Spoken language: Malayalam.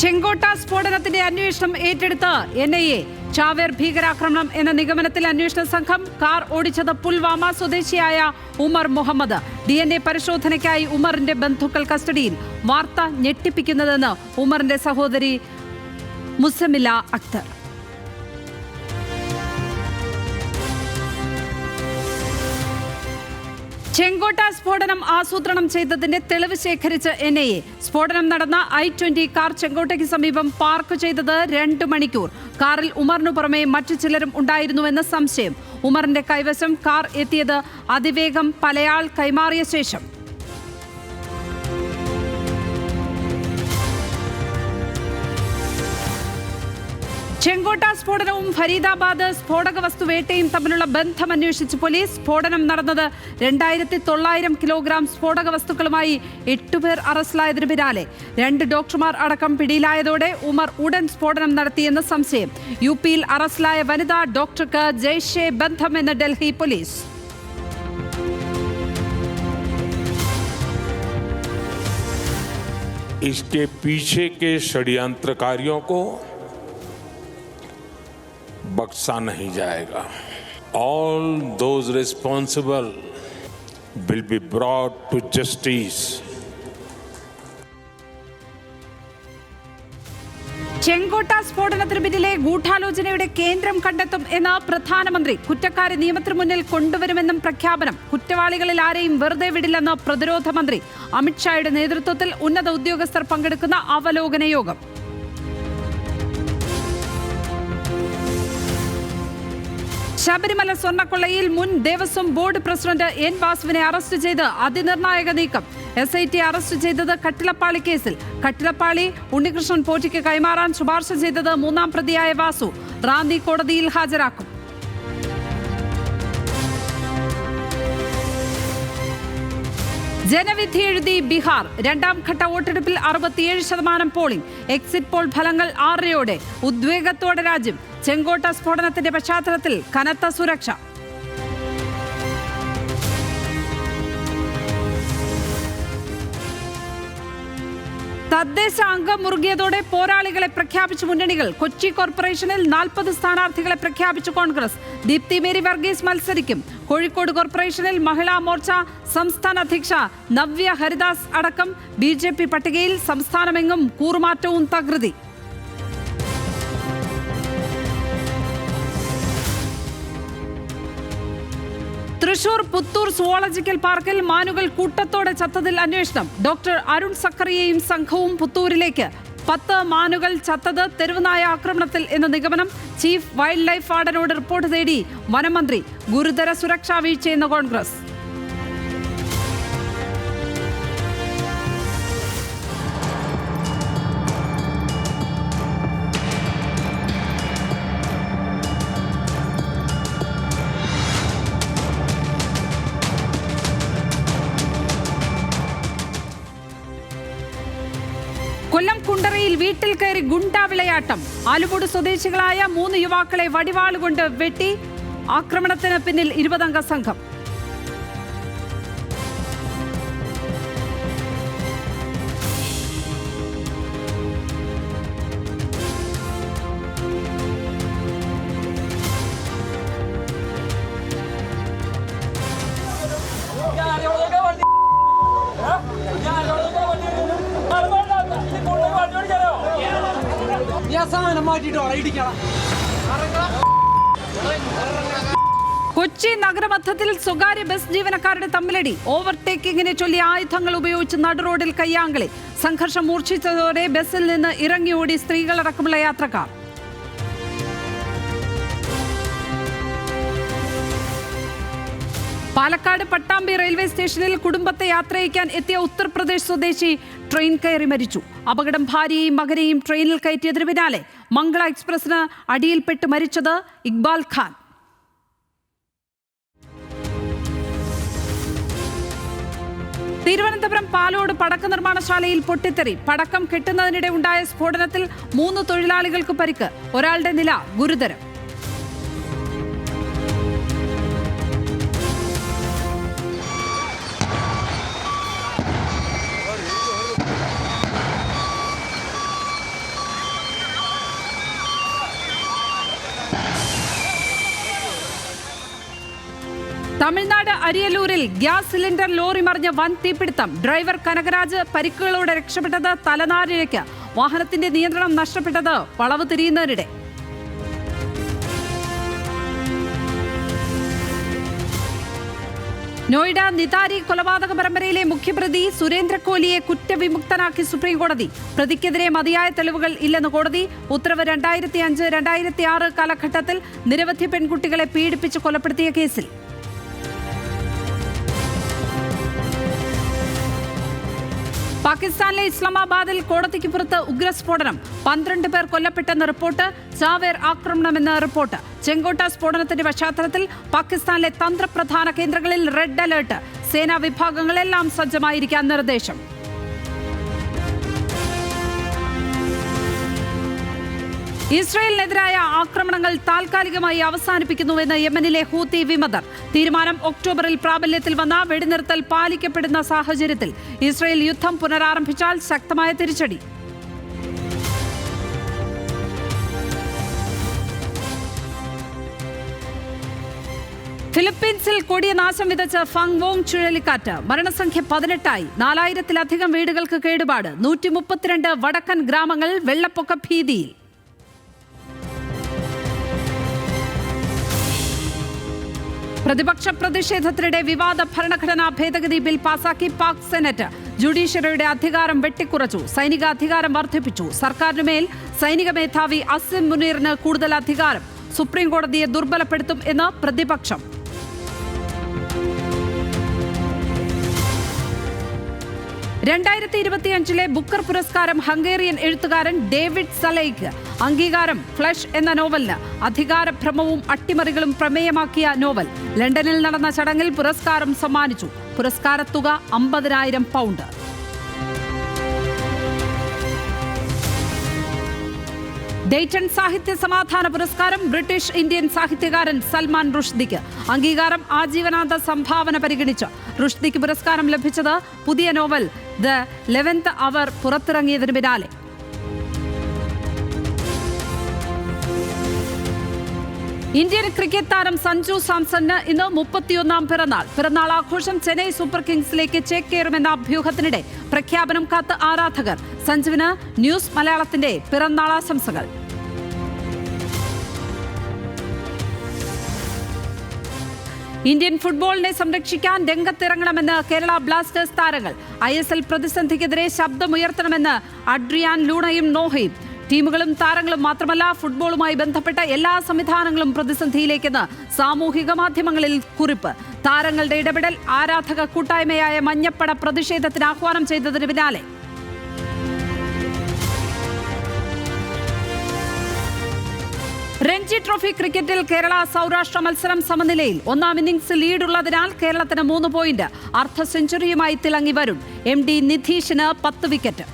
ചെങ്കോട്ട സ്ഫോടനത്തിന്റെ അന്വേഷണം ഏറ്റെടുത്ത് എൻ ഐ എ ചാവേർ ഭീകരാക്രമണം എന്ന നിഗമനത്തിൽ അന്വേഷണ സംഘം കാർ ഓടിച്ചത് പുൽവാമ സ്വദേശിയായ Umar Muhammad. D N A പരിശോധനയ്ക്കായി ഉമറിന്റെ ബന്ധുക്കൾ കസ്റ്റഡിയിൽ വാർത്ത ഞെട്ടിപ്പിക്കുന്നതെന്ന് ഉമറിന്റെ സഹോദരി മുസമില അക്തർ. ചെങ്കോട്ട സ്ഫോടനം ആസൂത്രണം ചെയ്തതിന്റെ തെളിവ് ശേഖരിച്ച് എൻ ഐ എ സ്ഫോടനം നടന്ന ഐ ട്വന്റി കാർ ചെങ്കോട്ടയ്ക്ക് സമീപം പാർക്ക് ചെയ്തത് രണ്ട് മണിക്കൂർ. കാറിൽ ഉമറിനു പുറമെ മറ്റു ചിലരും ഉണ്ടായിരുന്നുവെന്ന് സംശയം. ഉമറിന്റെ കൈവശം കാർ എത്തിയത് അതിവേഗം പലയാൾ കൈമാറിയ ശേഷം. ചെങ്കോട്ട സ്ഫോടനവും ഫരീദാബാദ് സ്ഫോടക വസ്തു വേട്ടയും തമ്മിലുള്ള ബന്ധം അന്വേഷിച്ച് പോലീസ് സ്ഫോടനം നടന്നത് രണ്ടായിരത്തി തൊള്ളായിരം കിലോഗ്രാം സ്ഫോടക വസ്തുക്കളുമായി എട്ടുപേർ അറസ്റ്റിലായതിനു പിന്നാലെ രണ്ട് ഡോക്ടർമാർ അടക്കം പിടിയിലായതോടെ ഉമർ ഉടൻ സ്ഫോടനം നടത്തിയെന്ന് സംശയം യു പിയിൽ അറസ്റ്റിലായ വനിതാ ഡോക്ടർക്ക് ജയ്ഷെ ബന്ധമെന്ന് ഡൽഹി പോലീസ് इसके पीछे के षड्यंत्रकारियों को बख्शा नहीं जाएगा all those responsible will be brought to justice ചെങ്കോട്ട സ്ഫോടനത്തിന് പിന്നിലെ ഗൂഢാലോചനയുടെ കേന്ദ്രം കണ്ടെത്തും എന്ന് പ്രധാനമന്ത്രി കുറ്റക്കാരെ നിയമത്തിന് മുന്നിൽ കൊണ്ടുവരുമെന്നും പ്രഖ്യാപനം കുറ്റവാളികളിൽ ആരെയും വെറുതെ വിടില്ലെന്ന് പ്രതിരോധ മന്ത്രി അമിത്ഷായുടെ നേതൃത്വത്തിൽ ഉന്നത ഉദ്യോഗസ്ഥർ പങ്കെടുക്കുന്ന അവലോകന യോഗം ശബരിമല സ്വർണക്കൊള്ളയിൽ മുൻ ദേവസ്വം ബോർഡ് പ്രസിഡന്റ് എൻ വാസുവിനെ അറസ്റ്റ് ചെയ്ത് അതിനിർണായക നീക്കം. എസ് ഐ ടി അറസ്റ്റ് ചെയ്തത് കട്ടിലപ്പാളി കേസിൽ. കട്ടിലപ്പാളി ഉണ്ണികൃഷ്ണൻ പോറ്റിക്ക് കൈമാറാൻ ശുപാർശ ചെയ്തത് മൂന്നാം പ്രതിയായ വാസു. റാന്നി കോടതിയിൽ ഹാജരാക്കും. ജനവിധി എഴുതി ബീഹാർ. രണ്ടാം ഘട്ട വോട്ടെടുപ്പിൽ അറുപത്തിയേഴ് ശതമാനം പോളിംഗ്. എക്സിറ്റ് പോൾ ഫലങ്ങൾ ആറരയോടെ. ഉദ്വേഗത്തോടെ രാജ്യം. ചെങ്കോട്ട സ്ഫോടനത്തിന്റെ പശ്ചാത്തലത്തിൽ കനത്ത സുരക്ഷ. തദ്ദേശ അംഗം മുറുകിയതോടെ പോരാളികളെ പ്രഖ്യാപിച്ച മുന്നണികൾ കൊച്ചി കോർപ്പറേഷനിൽ നാൽപ്പത് സ്ഥാനാർത്ഥികളെ പ്രഖ്യാപിച്ചു കോൺഗ്രസ്. ദീപ്തി മേരി വർഗീസ് മത്സരിക്കും. കോഴിക്കോട് കോർപ്പറേഷനിൽ മഹിളാ മോർച്ച സംസ്ഥാന അധ്യക്ഷ നവ്യ ഹരിദാസ് അടക്കം ബി പട്ടികയിൽ സംസ്ഥാനമെങ്ങും കൂറുമാറ്റവും തകൃതി. തൃശൂർ പുത്തൂർ സുവോളജിക്കൽ പാർക്കിൽ മാനുകൾ കൂട്ടത്തോടെ ചത്തതിൽ അന്വേഷണം. ഡോക്ടർ അരുൺ സക്കറിയയും സംഘവും പുത്തൂരിലേക്ക്. പത്ത് മാനുകൾ ചത്തത് തെരുവുനായ ആക്രമണത്തിൽ എന്ന നിഗമനം ചീഫ് വൈൽഡ് ലൈഫ് വാർഡനോട് റിപ്പോർട്ട് തേടി വനമന്ത്രി ഗുരുതര സുരക്ഷാ വീഴ്ചയെന്ന് കോൺഗ്രസ്. കുണ്ടറയിൽ വീട്ടിൽ കയറി ഗുണ്ടാവിളയാട്ടം വിളയാട്ടം. ആലുമൂട് സ്വദേശികളായ മൂന്ന് യുവാക്കളെ വടിവാളുകൊണ്ട് വെട്ടി. ആക്രമണത്തിന് പിന്നിൽ ഇരുപതംഗ സംഘം. കൊച്ചി നഗരമധ്യത്തിൽ സ്വകാര്യ ബസ് ജീവനക്കാരുടെ തമ്മിലടി. ഓവർടേക്കിങ്ങിനെ ചൊല്ലി ആയുധങ്ങൾ ഉപയോഗിച്ച് നടുറോഡിൽ കയ്യാങ്കളി. സംഘർഷം മൂർച്ഛിച്ചതോടെ ബസ്സിൽ നിന്ന് ഇറങ്ങിയോടി സ്ത്രീകളടക്കമുള്ള യാത്രക്കാർ. പാലക്കാട് പട്ടാമ്പി റെയിൽവേ സ്റ്റേഷനിൽ കുടുംബത്തെ യാത്രയക്കാൻ എത്തിയ ഉത്തർപ്രദേശ് സ്വദേശി ട്രെയിൻ കയറി മരിച്ചു. അപകടം ഭാര്യയെയും മകനെയും ട്രെയിനിൽ കയറ്റിയതിനു പിന്നാലെ മംഗള എക്സ്പ്രസിന് അടിയിൽപ്പെട്ട് മരിച്ചത് ഇക്ബാൽ ഖാൻ. തിരുവനന്തപുരം പാലോട് പടക്ക നിർമ്മാണശാലയിൽ പൊട്ടിത്തെറി. പടക്കം കെട്ടുന്നതിനിടെ ഉണ്ടായ സ്ഫോടനത്തിൽ മൂന്ന് തൊഴിലാളികൾക്ക് പരിക്ക്. ഒരാളുടെ നില ഗുരുതരം. തമിഴ്നാട് അരിയലൂരിൽ ഗ്യാസ് സിലിണ്ടർ ലോറി മറിഞ്ഞ വൻ തീപിടുത്തം. ഡ്രൈവർ കനകരാജ് പരിക്കുകളോടെ രക്ഷപ്പെട്ടത് തലനാരിഴയ്ക്ക്. വാഹനത്തിന്റെ നിയന്ത്രണം നഷ്ടപ്പെട്ടത് വളവ് തിരിയുന്നതിനിടെ നോയിഡ നിതാരി കൊലപാതക പരമ്പരയിലെ മുഖ്യപ്രതി സുരേന്ദ്ര കോലിയെ കുറ്റവിമുക്തനാക്കി സുപ്രീംകോടതി. പ്രതിക്കെതിരെ മതിയായ തെളിവുകൾ ഇല്ലെന്ന് കോടതി. ഉത്തരവ് രണ്ടായിരത്തി അഞ്ച് രണ്ടായിരത്തി ആറ് കാലഘട്ടത്തിൽ നിരവധി പെൺകുട്ടികളെ പീഡിപ്പിച്ച് കൊലപ്പെടുത്തിയ കേസിൽ. പാകിസ്ഥാനിലെ ഇസ്ലാമാബാദിൽ കോടതിക്ക് പുറത്ത് ഉഗ്രസ്ഫോടനം. പന്ത്രണ്ട് പേർ കൊല്ലപ്പെട്ടെന്ന റിപ്പോർട്ട് ചാവേർ ആക്രമണമെന്ന റിപ്പോർട്ട്. ചെങ്കോട്ട സ്ഫോടനത്തിന്റെ പശ്ചാത്തലത്തിൽ പാകിസ്ഥാനിലെ തന്ത്രപ്രധാന കേന്ദ്രങ്ങളിൽ റെഡ് അലേർട്ട്. സേനാ വിഭാഗങ്ങളെല്ലാം സജ്ജമായിരിക്കാൻ നിർദ്ദേശം. ഇസ്രയേലിനെതിരായ ആക്രമണങ്ങൾ താൽക്കാലികമായി അവസാനിപ്പിക്കുന്നുവെന്ന് യമനിലെ ഹൂത്തി വിമതർ. തീരുമാനം ഒക്ടോബറിൽ പ്രാബല്യത്തിൽ വന്ന വെടിനിർത്തൽ പാലിക്കപ്പെടുന്ന സാഹചര്യത്തിൽ ഇസ്രയേൽ യുദ്ധം പുനരാരംഭിച്ചാൽ ശക്തമായ തിരിച്ചടി. ഫിലിപ്പീൻസിൽ കൊടിയ നാശം വിതച്ച ഫങ് വോങ് ചുഴലിക്കാറ്റ് മരണസംഖ്യ പതിനെട്ടായി. നാലായിരത്തിലധികം വീടുകൾക്ക് കേടുപാട്. നൂറ്റി മുപ്പത്തിരണ്ട് വടക്കൻ ഗ്രാമങ്ങൾ വെള്ളപ്പൊക്ക ഭീതിയിൽ. പ്രതിപക്ഷ പ്രതിഷേധത്തിനിടെ വിവാദ ഭരണഘടനാ ഭേദഗതി ബിൽ പാസാക്കി പാക് സെനറ്റ്. ജുഡീഷ്യറിയുടെ അധികാരം വെട്ടിക്കുറച്ചു. സൈനിക അധികാരം വർദ്ധിപ്പിച്ചു. സർക്കാരിനുമേൽ സൈനിക മേധാവി അസിം മുനീറിന് കൂടുതൽ അധികാരം. സുപ്രീം കോടതിയെ ദുർബലപ്പെടുത്തും എന്ന് പ്രതിപക്ഷം. രണ്ടായിരത്തി ഇരുപത്തിയഞ്ചിലെ ബുക്കർ പുരസ്കാരം ഹംഗേറിയൻ എഴുത്തുകാരൻ ഡേവിഡ് സലൈക്ക് അംഗീകാരം ഫ്ലഷ് എന്ന നോവലിന് അധികാരഭ്രമവും അട്ടിമറികളും പ്രമേയമാക്കിയ നോവൽ. ലണ്ടനിൽ നടന്ന ചടങ്ങിൽ പുരസ്കാരം സമ്മാനിച്ചു. പുരസ്കാരത്തുക അമ്പതിനായിരം പൗണ്ട്. ഡേറ്റൺ സാഹിത്യ സമാധാന പുരസ്കാരം ബ്രിട്ടീഷ് ഇന്ത്യൻ സാഹിത്യകാരൻ സൽമാൻ റുഷ്ദിക്ക്. അംഗീകാരം ആജീവനാന്ത സംഭാവന പരിഗണിച്ച് റുഷ്ദിക്ക് പുരസ്കാരം ലഭിച്ചത് പുതിയ നോവൽ ദ ലെവൻത്ത് അവർ പുറത്തിറങ്ങിയതിന് പിന്നാലെ. ഇന്ത്യൻ ക്രിക്കറ്റ് താരം സഞ്ജു സാംസണിന് ഇന്ന് മുപ്പത്തിയൊന്നാം പിറന്നാൾ. പിറന്നാൾ ആഘോഷം ചെന്നൈ സൂപ്പർ കിങ്സിലേക്ക് ചേക്കേറുമെന്ന അഭ്യൂഹത്തിനിടെ പ്രഖ്യാപനം കാത്ത് ആരാധകർ. സഞ്ജുവിന് ന്യൂസ് മലയാളത്തിന്റെ പിറന്നാളാശംസകൾ ഇന്ത്യൻ ഫുട്ബോളിനെ സംരക്ഷിക്കാൻ രംഗത്തിറങ്ങണമെന്ന് കേരള ബ്ലാസ്റ്റേഴ്സ് താരങ്ങൾ ഐ എസ് എൽ പ്രതിസന്ധിക്കെതിരെ ശബ്ദമുയർത്തണമെന്ന് അഡ്രിയാൻ ലൂണയും നോഹയും. ടീമുകളും താരങ്ങളും മാത്രമല്ല ഫുട്ബോളുമായി ബന്ധപ്പെട്ട എല്ലാ സംവിധാനങ്ങളും പ്രതിസന്ധിയിലേക്കെന്ന് സാമൂഹിക മാധ്യമങ്ങളിൽ കുറിപ്പ്. താരങ്ങളുടെ ഇടപെടൽ ആരാധക കൂട്ടായ്മയായ മഞ്ഞപ്പട പ്രതിഷേധത്തിന് ആഹ്വാനം ചെയ്തതിന് പിന്നാലെ. രഞ്ജി ട്രോഫി ക്രിക്കറ്റിൽ കേരള സൗരാഷ്ട്ര മത്സരം സമനിലയിൽ ഒന്നാം ഇന്നിംഗ്സ് ലീഡുള്ളതിനാൽ കേരളത്തിന് മൂന്ന് പോയിന്റ്. അർദ്ധ സെഞ്ചുറിയുമായി തിളങ്ങി വരും എം ഡി നിധീഷിന് പത്ത് വിക്കറ്റ്.